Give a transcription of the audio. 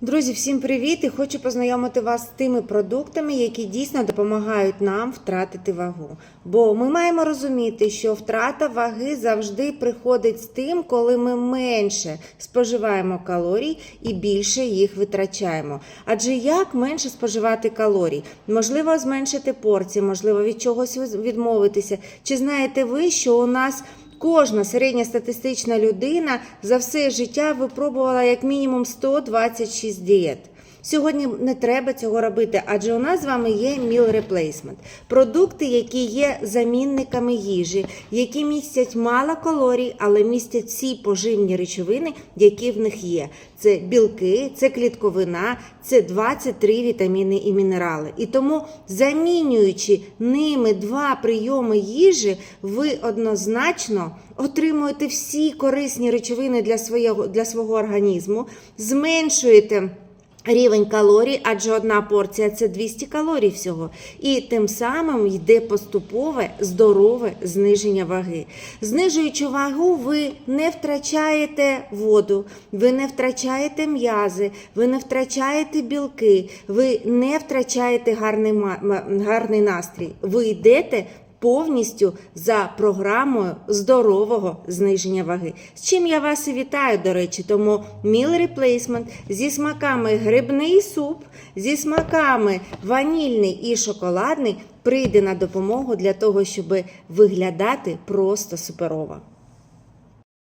Друзі, всім привіт! І хочу познайомити вас з тими продуктами, які дійсно допомагають нам втратити вагу. Бо ми маємо розуміти, що втрата ваги завжди приходить з тим, коли ми менше споживаємо калорій і більше їх витрачаємо. Адже як менше споживати калорій? Можливо, зменшити порції, можливо, від чогось відмовитися. Чи знаєте ви, що у нас Кожна середньостатистична людина за все життя випробувала як мінімум 126 дієт. Сьогодні не треба цього робити, адже у нас з вами є meal replacement. Продукти, які є замінниками їжі, які містять мало калорій, але містять всі поживні речовини, які в них є. Це білки, це клітковина, це 23 вітаміни і мінерали. І тому, замінюючи ними два прийоми їжі, ви однозначно отримуєте всі корисні речовини для свого, для свого організму, зменшуєте. Рівень калорій, адже одна порція це 200 калорій всього. І тим самим йде поступове здорове зниження ваги. Знижуючи вагу, ви не втрачаєте воду, ви не втрачаєте м'язи, ви не втрачаєте білки, ви не втрачаєте гарний, гарний настрій. Ви йдете повністю за програмою здорового зниження ваги. З чим я вас і вітаю, до речі, тому Meal Replacement зі смаками грибний суп, зі смаками ванільний і шоколадний прийде на допомогу для того, щоб виглядати просто суперово.